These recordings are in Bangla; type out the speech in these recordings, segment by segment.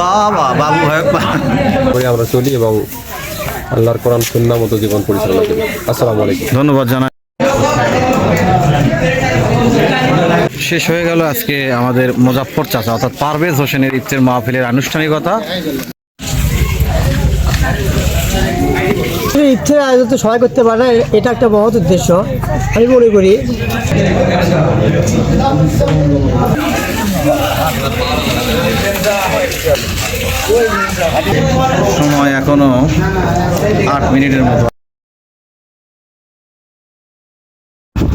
বাবা বাবু করে আমরা চলি এবং আল্লাহর কোরআন সুন্না মতো জীবন পরিচালনা করি। আসসালামু আলাইকুম। ধন্যবাদ জানাই। শেষ হয়ে গেল আজকে আমাদের মুজাফর চাচা অর্থাৎ পারভেজ হোসেনের ইফতের মাহফিলের আনুষ্ঠানিকতা। ইচ্ছের আয়োজন তো সবাই করতে পারে এটা একটা মহৎ উদ্দেশ্য। আমি মনে করি। সময় এখনও আট মিনিটের মতো।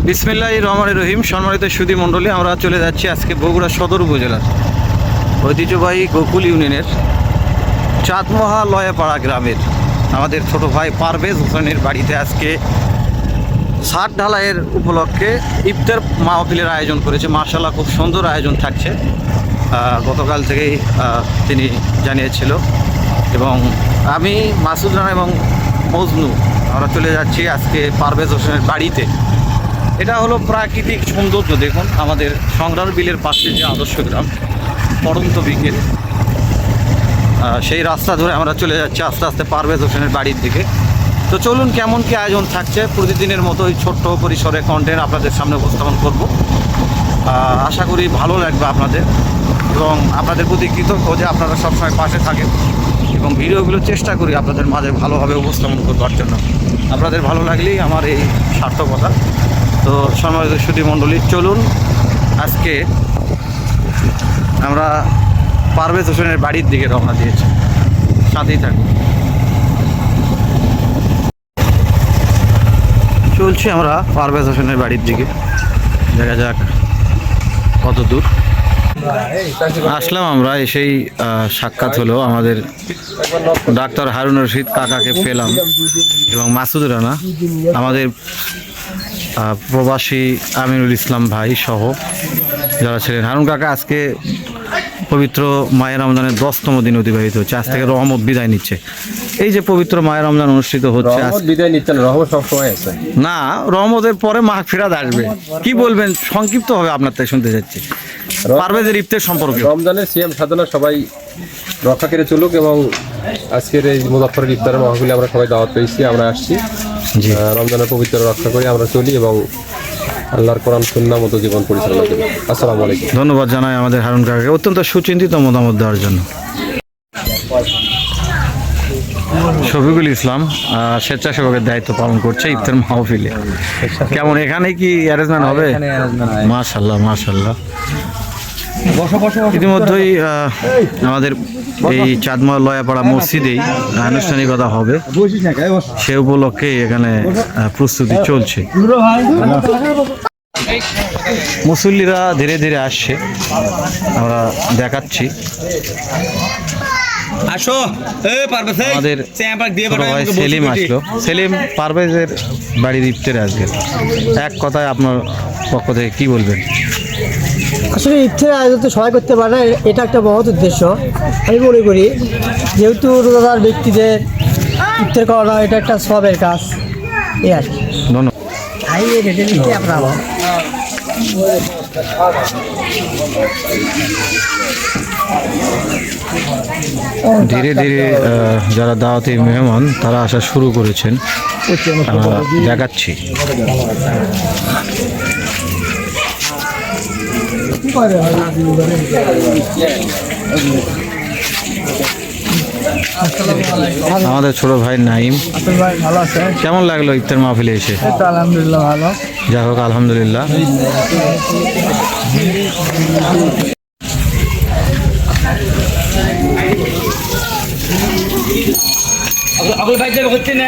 বিসমিল্লাহ রহমান রহিম, সম্মানিত সুদী মণ্ডলী, আমরা চলে যাচ্ছি আজকে বগুড়া সদর উপজেলার ঐতিহ্যবাহী গোকুল ইউনিয়নের চাঁদমহা লয়াপাড়া গ্রামের আমাদের ছোট ভাই পারভেজ হোসেনের বাড়িতে আজকে ষাট ঢালাইয়ের উপলক্ষে ইফতার মাহফিলের আয়োজন করেছে। মার্শাল্লাহ খুব সুন্দর আয়োজন থাকছে। গতকাল থেকেই তিনি জানিয়েছিল। এবং আমি মাসুদ রানা এবং মজনু, আমরা চলে যাচ্ছি আজকে পারভেজ হোসেনের বাড়িতে। এটা হলো প্রাকৃতিক সৌন্দর্য, দেখুন, আমাদের সংগ্রাম বিলের পাশে যে আদর্শ গ্রাম পড়ন্ত বিকেল। সেই রাস্তা ধরে আমরা চলে যাচ্ছি, আস্তে আস্তে পারভেজ হোসেনের বাড়ির দিকে। তো চলুন কেমন কি আয়োজন থাকছে, প্রতিদিনের মতো ওই ছোট্ট পরিসরে কন্টেন্ট আপনাদের সামনে উপস্থাপন করব। আশা করি ভালো লাগবে আপনাদের এবং আপনাদের প্রতি কৃতজ্ঞ যে আপনারা সবসময় পাশে থাকেন এবং ভিডিওগুলো চেষ্টা করি আপনাদের মাঝে ভালোভাবে উপস্থাপন করবার জন্য। আপনাদের ভালো লাগলেই আমার এই সার্থকতা। তো সম্মানিত সুদী মণ্ডলী, চলুন আজকে আমরা পারভেজ হোসেনের বাড়ির দিকে রওনা দিয়েছে। সাথেই থাকুন। চলছি আমরা পারভেজ হোসেনের বাড়ির দিকে। দেখা যাক কত দূর। আসলাম আমরা, এসেই সাক্ষাৎ হলো আমাদের ডাক্তার হারুন রশিদ কাকাকে পেলাম এবং মাসুদ রানা, আমাদের প্রবাসী আমিনুল ইসলাম ভাই সহ যারা ছিলেন। হারুন কাকা, আজকে পবিত্র মায়ের রমজানের দশতম দিন অতিবাহিত হচ্ছে। আজ থেকে রহমত বিদায় নিচ্ছে। এই যে পবিত্র মায়ের রমজান অনুষ্ঠিত হচ্ছে বিদায় নিচ্ছেন রহমত সবসময় আছে। না রহমতের পরে মা ফেরাত আসবে। কি বলবেন? সংক্ষিপ্ত হবে আপনার থেকে শুনতে চাচ্ছি। পারভেজের ইফতের সম্পর্কে? রমজানের সিএম সাধনা সবাই রক্ষা করে চলুক এবং আজকের এই মুজাফরের ইফতারের মাহফিলে আমরা সবাই দাওয়াত পেয়েছি আমরা আসছি। রমজানের পবিত্র রক্ষা করে আমরা চলি এবং আল্লাহর কোরআন সুন্না মতো জীবন পরিচালনা করি আসসালামু আলাইকুম। ধন্যবাদ জানাই আমাদের হারুন কাকাকে। অত্যন্ত সুচিন্তিত মতামত দেওয়ার জন্য। শফিকুল ইসলাম আহ, স্বেচ্ছাসেবকের দায়িত্ব পালন করছে ইফতার মাহফিলে। কেমন এখানে কি অ্যারেঞ্জমেন্ট হবে? মাশাল্লাহ মাশাল্লাহ ইতিমধ্যেই আহ, আমাদের এই চাঁদমা লয়াপাড়া মসজিদেই আনুষ্ঠানিকতা হবে। সে উপলক্ষে এখানে প্রস্তুতি চলছে। মুসল্লিরা ধীরে ধীরে আসছে। আমরা দেখাচ্ছি। আসো। আমাদের চ্যাম্পাক ছোট ভাই সেলিম আসলো। সেলিম পারভেজের বাড়ির ইফতারে আজকে। এক কথায় আপনার পক্ষ থেকে কি বলবেন? আসলে ইচ্ছের আয়োজন তো সবাই করতে পারে না এটা একটা মহৎ উদ্দেশ্য। আমি মনে করি যেহেতু রোজাদার ব্যক্তিদের ইফতার করানো এটা একটা সবের কাজ এই আর কি। ধীরে ধীরে যারা দাওয়াতি মেহমান তারা আসা শুরু করেছেন। আহ, দেখাচ্ছি আমাদের ছোট ভাই নাইম। ভাই ভালো আছে? কেমন লাগল ইফতার মাহফিলে এসে? আলহামদুলিল্লাহ ভালো। যাই হোক আলহামদুলিল্লাহ। আবুল ভাই যাবে হচ্ছে না?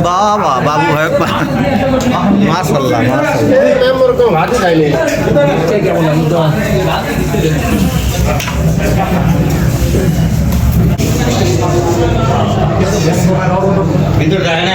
বাবা বাবু হয় মাশাল্লাহ মাশাল্লাহ ভিতর যায় না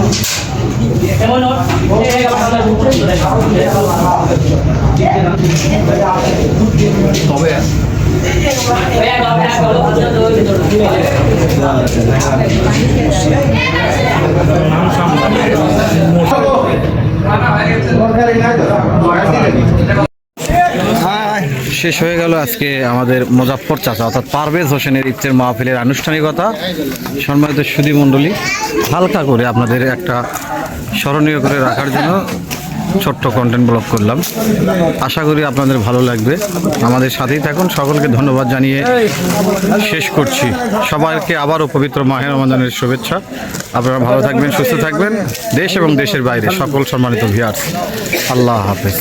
শেষ হয়ে গেল আজকে আমাদের মুজাফর চাচা, অর্থাৎ পারভেজ হোসেনের ইফতের মাহফিলের আনুষ্ঠানিকতা। সম্মানিত সুদী মণ্ডলী, হালকা করে আপনাদের একটা স্মরণীয় করে রাখার জন্য ছোট্ট কন্টেন্ট ব্লগ করলাম। আশা করি আপনাদের ভালো লাগবে। আমাদের সাথেই থাকুন। সকলকে ধন্যবাদ জানিয়ে শেষ করছি। সবাইকে আবারও পবিত্র মাহের রমাদানের শুভেচ্ছা। আপনারা ভালো থাকবেন, সুস্থ থাকবেন। দেশ এবং দেশের বাইরে সকল সম্মানিত ভিয়ার্স আল্লাহ হাফেজ।